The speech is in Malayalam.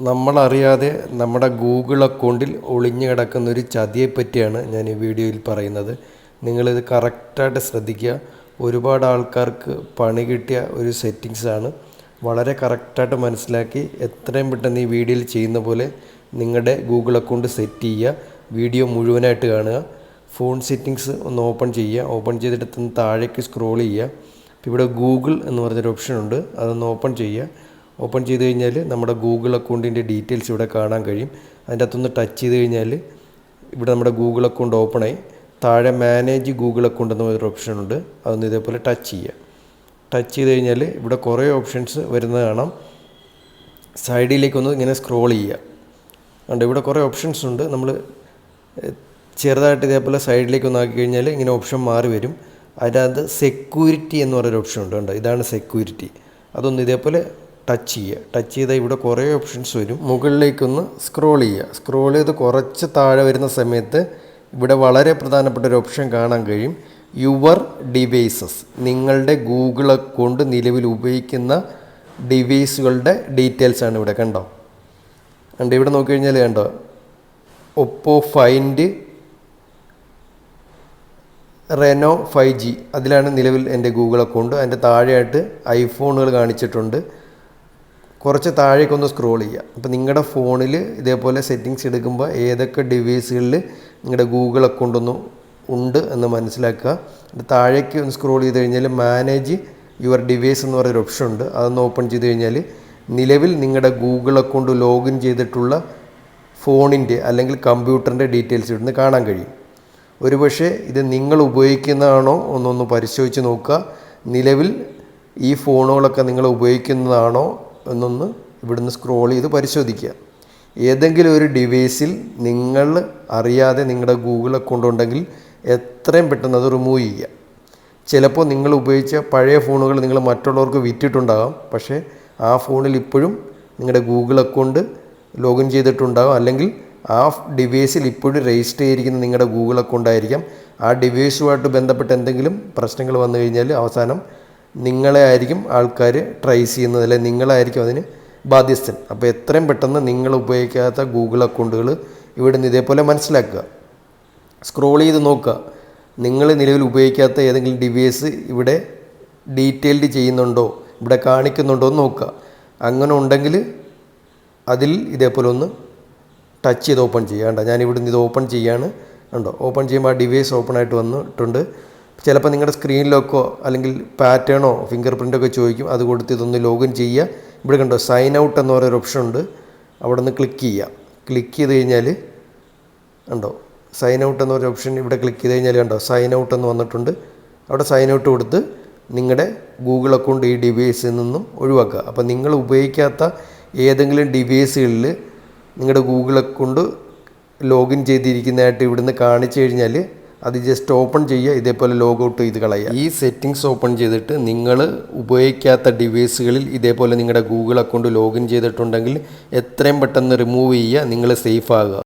നമ്മളറിയാതെ നമ്മുടെ ഗൂഗിൾ അക്കൗണ്ടിൽ ഒളിഞ്ഞു കിടക്കുന്ന ഒരു ചതിയെ പറ്റിയാണ് ഞാൻ ഈ വീഡിയോയിൽ പറയുന്നത്. നിങ്ങളിത് കറക്റ്റായിട്ട് ശ്രദ്ധിക്കുക. ഒരുപാട് ആൾക്കാർക്ക് പണി കിട്ടിയ ഒരു സെറ്റിങ്സാണ് വളരെ കറക്റ്റായിട്ട് മനസ്സിലാക്കി എത്രയും പെട്ടെന്ന് ഈ വീഡിയോയിൽ ചെയ്യുന്ന പോലെ നിങ്ങളുടെ ഗൂഗിൾ അക്കൗണ്ട് സെറ്റ് ചെയ്യുക. വീഡിയോ മുഴുവനായിട്ട് കാണുക. ഫോൺ സെറ്റിങ്സ് ഒന്ന് ഓപ്പൺ ചെയ്യുക. ഓപ്പൺ ചെയ്തിട്ട് താഴേക്ക് സ്ക്രോൾ ചെയ്യുക. ഇവിടെ ഗൂഗിൾ എന്ന് പറഞ്ഞൊരു ഓപ്ഷൻ ഉണ്ട്. അതൊന്ന് ഓപ്പൺ ചെയ്യുക. ഓപ്പൺ ചെയ്ത് കഴിഞ്ഞാൽ നമ്മുടെ ഗൂഗിൾ അക്കൗണ്ടിന്റെ ഡീറ്റെയിൽസ് ഇവിടെ കാണാൻ കഴിയും. അതിന്റെ അകത്തുനിന്ന് ടച്ച് ചെയ്ത് കഴിഞ്ഞാൽ ഇവിടെ നമ്മുടെ ഗൂഗിൾ അക്കൗണ്ട് ഓപ്പണായി താഴെ മാനേജ് ഗൂഗിൾ അക്കൗണ്ട് എന്ന ഒരു ഓപ്ഷൻ ഉണ്ട്. അതൊന്ന് ഇതേപോലെ ടച്ച് ചെയ്യുക. ടച്ച് ചെയ്ത് കഴിഞ്ഞാൽ ഇവിടെ കുറേ ഓപ്ഷൻസ് വരുന്നത് കാണാം. സൈഡിലേക്കൊന്ന് ഇങ്ങനെ സ്ക്രോൾ ചെയ്യുക. ഉണ്ട് ഇവിടെ കുറേ ഓപ്ഷൻസ് ഉണ്ട്. നമ്മൾ ചെറുതായിട്ട് ഇതേപോലെ സൈഡിലേക്ക് ഒന്ന് ആക്കി കഴിഞ്ഞാൽ ഇങ്ങനെ ഓപ്ഷൻ മാറി വരും. അതിനകത്ത് സെക്യൂരിറ്റി എന്ന് പറയുന്ന ഓപ്ഷൻ ഉണ്ട്. കണ്ടോ ഇതാണ് സെക്യൂരിറ്റി. അതൊന്ന് ഇതേപോലെ ടച്ച് ചെയ്യുക. ടച്ച് ചെയ്താൽ ഇവിടെ കുറേ ഓപ്ഷൻസ് വരും. മുകളിലേക്കൊന്ന് സ്ക്രോൾ ചെയ്യുക. സ്ക്രോൾ ചെയ്ത് കുറച്ച് താഴെ വരുന്ന സമയത്ത് ഇവിടെ വളരെ പ്രധാനപ്പെട്ട ഒരു ഓപ്ഷൻ കാണാൻ കഴിയും. യുവർ ഡിവൈസസ് നിങ്ങളുടെ ഗൂഗിൾ അക്കൗണ്ട് നിലവിൽ ഉപയോഗിക്കുന്ന ഡിവൈസുകളുടെ ഡീറ്റെയിൽസ് ആണ് ഇവിടെ കണ്ടോ? കണ്ടോ? ഇവിടെ നോക്കിക്കഴിഞ്ഞാൽ കണ്ടോ? Oppo find Reno five G അതിലാണ് നിലവിൽ എന്റെ ഗൂഗിൾ അക്കൗണ്ട് അതിന്റെ താഴെയായിട്ട് ഐഫോണുകൾ കാണിച്ചിട്ടുണ്ട്. കുറച്ച് താഴേക്കൊന്ന് സ്ക്രോൾ ചെയ്യുക. അപ്പോൾ നിങ്ങളുടെ ഫോണിൽ ഇതേപോലെ സെറ്റിങ്സ് എടുക്കുമ്പോൾ ഏതൊക്കെ ഡിവൈസുകളിൽ നിങ്ങളുടെ ഗൂഗിൾ അക്കൗണ്ട് ഒന്ന് ഉണ്ട് എന്ന് മനസ്സിലാക്കുക. താഴേക്ക് ഒന്ന് സ്ക്രോൾ ചെയ്ത് കഴിഞ്ഞാൽ മാനേജ് യുവർ ഡിവൈസ് എന്ന് പറയുന്ന ഓപ്ഷൻ ഉണ്ട്. അതൊന്ന് ഓപ്പൺ ചെയ്ത് കഴിഞ്ഞാൽ നിലവിൽ നിങ്ങളുടെ ഗൂഗിൾ അക്കൗണ്ട് ലോഗിൻ ചെയ്തിട്ടുള്ള ഫോണിന്റെ അല്ലെങ്കിൽ കമ്പ്യൂട്ടറിന്റെ ഡീറ്റെയിൽസ് ഇവിടുന്ന് കാണാൻ കഴിയും. ഒരുപക്ഷെ ഇത് നിങ്ങൾ ഉപയോഗിക്കുന്നതാണോ ഒന്നൊന്ന് പരിശോധിച്ച് നോക്കുക. നിലവിൽ ഈ ഫോണുകളൊക്കെ നിങ്ങൾ ഉപയോഗിക്കുന്നതാണോ എന്നൊന്ന് ഇവിടുന്ന് സ്ക്രോൾ ചെയ്ത് പരിശോധിക്കുക. ഏതെങ്കിലും ഒരു ഡിവൈസിൽ നിങ്ങൾ അറിയാതെ നിങ്ങളുടെ ഗൂഗിൾ അക്കൗണ്ട് ഉണ്ടെങ്കിൽ എത്രയും പെട്ടെന്ന് അത് റിമൂവ് ചെയ്യുക. ചിലപ്പോൾ നിങ്ങൾ ഉപയോഗിച്ച പഴയ ഫോണുകൾ നിങ്ങൾ മറ്റുള്ളവർക്ക് വിറ്റിട്ടുണ്ടാകാം. പക്ഷേ ആ ഫോണിൽ ഇപ്പോഴും നിങ്ങളുടെ ഗൂഗിൾ അക്കൗണ്ട് ലോഗിൻ ചെയ്തിട്ടുണ്ടാകും. അല്ലെങ്കിൽ ആ ഡിവൈസിൽ ഇപ്പോഴും രജിസ്റ്റർ ചെയ്തിരിക്കുന്ന നിങ്ങളുടെ ഗൂഗിൾ അക്കൗണ്ട് ആയിരിക്കാം. ആ ഡിവൈസുമായിട്ട് ബന്ധപ്പെട്ട് എന്തെങ്കിലും പ്രശ്നങ്ങൾ വന്നു കഴിഞ്ഞാൽ അവസാനം നിങ്ങളെ ആയിരിക്കും ആൾക്കാർ ട്രൈ ചെയ്യുന്നത് അല്ലെങ്കിൽ നിങ്ങളായിരിക്കും അതിന് ബാധ്യസ്ഥൻ. അപ്പോൾ എത്രയും പെട്ടെന്ന് നിങ്ങൾ ഉപയോഗിക്കാത്ത ഗൂഗിൾ അക്കൗണ്ടുകൾ ഇവിടെ നിന്ന് ഇതേപോലെ മനസ്സിലാക്കുക. സ്ക്രോൾ ചെയ്ത് നോക്കുക. നിങ്ങൾ നിലവിൽ ഉപയോഗിക്കാത്ത ഏതെങ്കിലും ഡിവൈസ് ഇവിടെ ഡീറ്റെയിൽഡ് ചെയ്യുന്നുണ്ടോ ഇവിടെ കാണിക്കുന്നുണ്ടോ എന്ന് നോക്കുക. അങ്ങനെ ഉണ്ടെങ്കിൽ അതിൽ ഇതേപോലെ ഒന്ന് ടച്ച് ചെയ്ത് ഓപ്പൺ ചെയ്യുക. കണ്ടോ? ഞാൻ ഇവിടുന്ന് ഇത് ഓപ്പൺ ചെയ്യാണ് ഉണ്ടോ ഓപ്പൺ ചെയ്യുമ്പോൾ ആ ഡിവൈസ് ഓപ്പൺ ആയിട്ട് വന്നിട്ടുണ്ട്. ചിലപ്പോൾ നിങ്ങളുടെ സ്ക്രീനിലൊക്കെ അല്ലെങ്കിൽ പാറ്റേണോ ഫിംഗർ പ്രിന്റൊക്കെ ചോദിക്കും അത് കൊടുത്ത് ഇതൊന്ന് ലോഗിൻ ചെയ്യുക ഇവിടെ കണ്ടോ സൈൻ ഔട്ട് എന്ന് പറയുന്ന ഓപ്ഷൻ ഉണ്ട്. അവിടെ നിന്ന് ക്ലിക്ക് ചെയ്യുക ക്ലിക്ക് ചെയ്ത് കഴിഞ്ഞാൽ ഉണ്ടോ സൈൻ ഔട്ട് എന്ന് പറയുന്ന ഓപ്ഷൻ ഇവിടെ ക്ലിക്ക് ചെയ്ത് കഴിഞ്ഞാൽ കണ്ടോ സൈൻ ഔട്ട് എന്ന് വന്നിട്ടുണ്ട്. അവിടെ സൈൻ ഔട്ട് കൊടുത്ത് നിങ്ങളുടെ ഗൂഗിൾ അക്കൗണ്ട് ഈ ഡിവൈസിൽ നിന്നും ഒഴിവാക്കുക. അപ്പോൾ നിങ്ങൾ ഉപയോഗിക്കാത്ത ഏതെങ്കിലും ഡിവൈസുകളിൽ നിങ്ങളുടെ ഗൂഗിൾ അക്കൗണ്ട് ലോഗിൻ ചെയ്തിരിക്കുന്നതായിട്ട് ഇവിടുന്ന് കാണിച്ചു കഴിഞ്ഞാൽ അത് ജസ്റ്റ് ഓപ്പൺ ചെയ്യുക ഇതേപോലെ ലോഗ് ഔട്ട് ചെയ്ത് കളയുക. ഈ സെറ്റിങ്സ് ഓപ്പൺ ചെയ്തിട്ട് നിങ്ങൾ ഉപയോഗിക്കാത്ത ഡിവൈസുകളിൽ ഇതേപോലെ നിങ്ങളുടെ ഗൂഗിൾ അക്കൗണ്ട് ലോഗിൻ ചെയ്തിട്ടുണ്ടെങ്കിൽ എത്രയും പെട്ടെന്ന് റിമൂവ് ചെയ്യുക നിങ്ങൾ സേഫ് ആകുക.